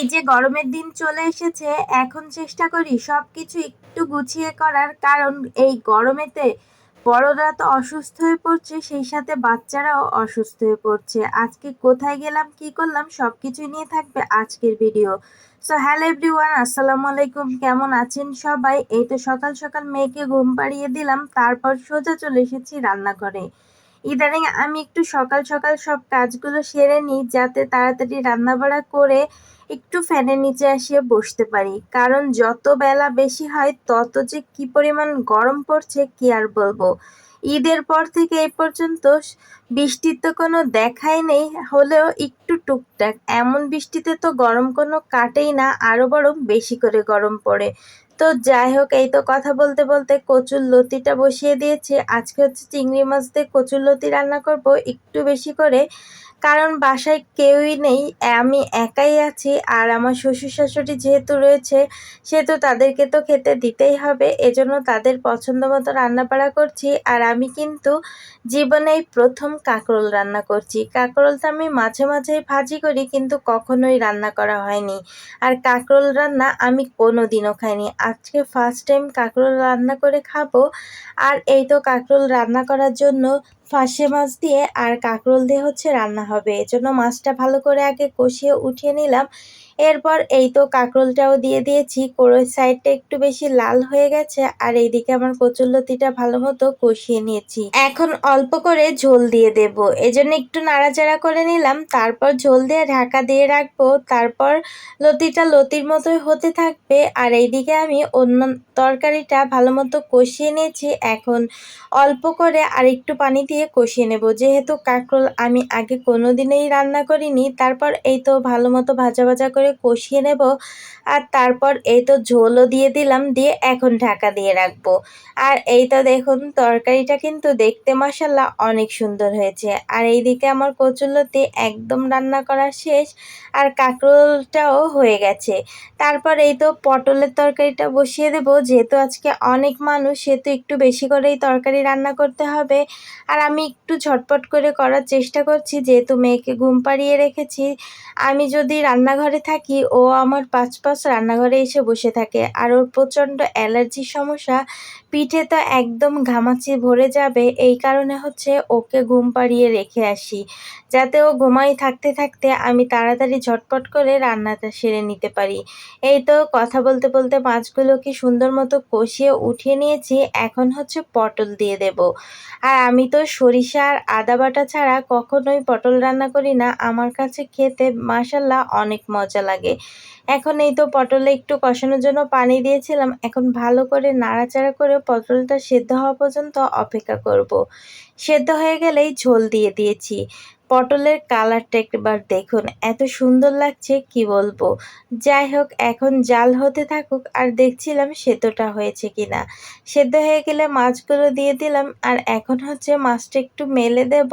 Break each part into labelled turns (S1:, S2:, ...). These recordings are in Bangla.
S1: এই যে গরমের দিন চলে এসেছে, এখন চেষ্টা করি সব কিছু একটু গুছিয়ে করার। কারণ এই গরমেতে বড়রা তো অসুস্থ হয়ে পড়ছে, সেই সাথে বাচ্চারাও অসুস্থ হয়ে পড়ছে। আজকে কোথায় গেলাম, কি করলাম সব কিছুই নিয়ে থাকবে আজকের ভিডিও। সো হ্যালো এভরিওয়ান আসসালামু আলাইকুম, কেমন আছেন সবাই? এই তো সকাল সকাল মেয়েকে ঘুম পাড়িয়ে দিলাম, তারপর সোজা চলে এসেছি রান্নাঘরে। ইদানিং আমি একটু সকাল সকাল সব কাজগুলো সেরে নিই, যাতে তাড়াতাড়ি রান্নাবাড়া করে একটু ফ্যানের নিচে আসিয়ে বসতে পারি। কারণ যত বেলা বেশি হয়, তত যে কি পরিমাণ গরম পড়ছে, কি আর বলব? ঈদের পর থেকে এ পর্যন্ত বৃষ্টির তো কোনো দেখাই নেই, হলেও একটু টুকটাক। এমন বৃষ্টিতে তো গরম কোনো কাটেই না, আরও বরং বেশি করে গরম পড়ে। তো যাই হোক, এই তো কথা বলতে বলতে কচুর লতিটা বসিয়ে দিয়েছি। আজকে হচ্ছে চিংড়ি মাছ দিয়ে কচুর লতি রান্না করব, একটু বেশি করে। কারণ বাসায় কেউই নেই, আমি একাই আছি আর আমার শ্বশুর শাশুড়ি যেহেতু রয়েছে, সেহেতু তাদেরকে তো খেতে দিতেই হবে। এজন্য তাদের পছন্দ মতো রান্নাবাড়া করছি আর আমি কিন্তু জীবনেই প্রথম কাঁকরোল রান্না করছি। কাঁকরোলটা আমি মাঝে মাঝেই ভাজি করি কিন্তু কখনোই রান্না করা হয়নি। আর কাঁকরোল রান্না আমি কোনো দিনও খাইনি। আজকে ফার্স্ট টাইম কাঁকরোল রান্না করে খাব। আর এই তো কাঁকরোল রান্না করার জন্য ফাঁসে মাছ দিয়ে আর কাঁকরোল দিয়ে হচ্ছে রান্না হবে। এজন্য মাছটা ভালো করে আগে কষিয়ে উঠিয়ে নিলাম। এরপর এই তো কাঁকরোলটাও দিয়ে দিয়েছি, কোড়োর সাইডটা একটু বেশি লাল হয়ে গেছে, আর এইদিকে আমার কচুরলতিটা ভালো মতো কষিয়ে নিয়েছি। এখন অল্প করে ঝোল দিয়ে দেব। এজন্য একটু নাড়াচাড়া করে নিলাম, তারপর ঝোল দিয়ে ঢাকা দিয়ে রাখব, তারপর লতিটা লতির মতোই হতে থাকবে, আর এইদিকে আমি অন্য তরকারিটা ভালো মতো কষিয়ে নিয়েছি, এখন অল্প করে আর একটু পানি দিয়ে কষিয়ে নেব। যেহেতু কাঁকরোল আমি আগে কোনো দিনেই রান্না করিনি, তারপর এই তো ভালো মতো ভাজা ভাজা করে কষিয়ে নেব। আর তারপর এই তো ঝোলও দিয়ে দিলাম, দিয়ে এখন ঢাকা দিয়ে রাখব। আর এই তো দেখুন, তরকারিটা কিন্তু দেখতে মশাল্লা অনেক সুন্দর হয়েছে। আর এইদিকে আমার কচুলতি একদম রান্না করা শেষ, আর কাঁকরোলটাও হয়ে গেছে। তারপর এই তো পটলের তরকারিটা বসিয়ে দেব, যেহেতু আজকে অনেক মানুষ, সেহেতু একটু বেশি করেই তরকারি রান্না করতে হবে। আর আমি একটু ঝটপট করে করার চেষ্টা করছি, যেহেতু মেয়েকে ঘুম পাড়িয়ে রেখেছি। আমি যদি রান্নাঘরে থাকি ও আমার পাঁচ পাঁচ রান্নাঘরে এসে বসে থাকে। আর ওর প্রচণ্ড অ্যালার্জির সমস্যা, পিঠে তো একদম ঘামাচি ভরে যাবে, এই কারণে হচ্ছে ওকে ঘুম পাড়িয়ে রেখে আসি। যাতে ও ঘুমাই থাকতে থাকতে আমি তাড়াতাড়ি ঝটপট করে রান্নাটা সেরে নিতে পারি। এই তো কথা বলতে বলতে মাছগুলোকে সুন্দর মতো কষিয়ে উঠিয়ে নিয়েছি, এখন হচ্ছে পটল দিয়ে দেব। আর আমি তো সরিষা আর আদা বাটা ছাড়া কখনোই পটল রান্না করি না, আমার কাছে খেতে মাসাল্লাহ অনেক মজা লাগে। এখন এই তো পটলে একটু কষানোর জন্য পানি দিয়েছিলাম। এখন ভালো করে নাড়াচাড়া করে পটলটা সেদ্ধ হওয়া পর্যন্ত অপেক্ষা করব। সেদ্ধ হয়ে গেলেই ঝোল দিয়ে দিয়েছি। পটলের কালারটা একবার দেখুন। এত সুন্দর লাগছে, কি বলব? যাই হোক, এখন জাল হতে থাকুক, আর দেখছিলাম সেদ্ধটা হয়েছে কিনা। সেদ্ধ হয়ে গেলে মাছগুলো দিয়ে দিলাম, আর এখন হচ্ছে মাছটা একটু মেলে দেব,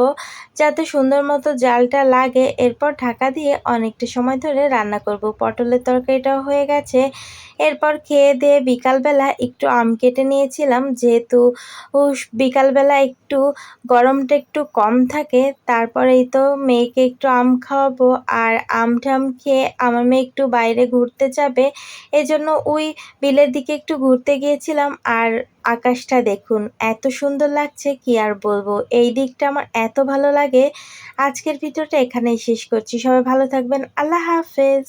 S1: যাতে সুন্দর মতো জালটা লাগে। এরপর ঢাকা দিয়ে অনেকটা সময় ধরে রান্না করব। পটলের তরকারিটাও হয়ে গেছে। এরপর খেয়ে দিয়ে বিকালবেলা একটু আম কেটে নিয়েছিলাম, যেহেতু বিকালবেলা একটু গরমটা একটু কম থাকে তারপরে এই তো মেয়েকে একটু আম খাওয়াবো। আর আম ঠাম খেয়ে আমার মেয়ে একটু বাইরে ঘুরতে যাবে, এজন্য ওই বিলের দিকে একটু ঘুরতে গিয়েছিলাম। আর আকাশটা দেখুন, এত সুন্দর লাগছে, কি আর বলব? এই দিকটা আমার এত ভালো লাগে। আজকের ভিডিওটা এখানেই শেষ করছি। সবাই ভালো থাকবেন। আল্লাহ হাফেজ।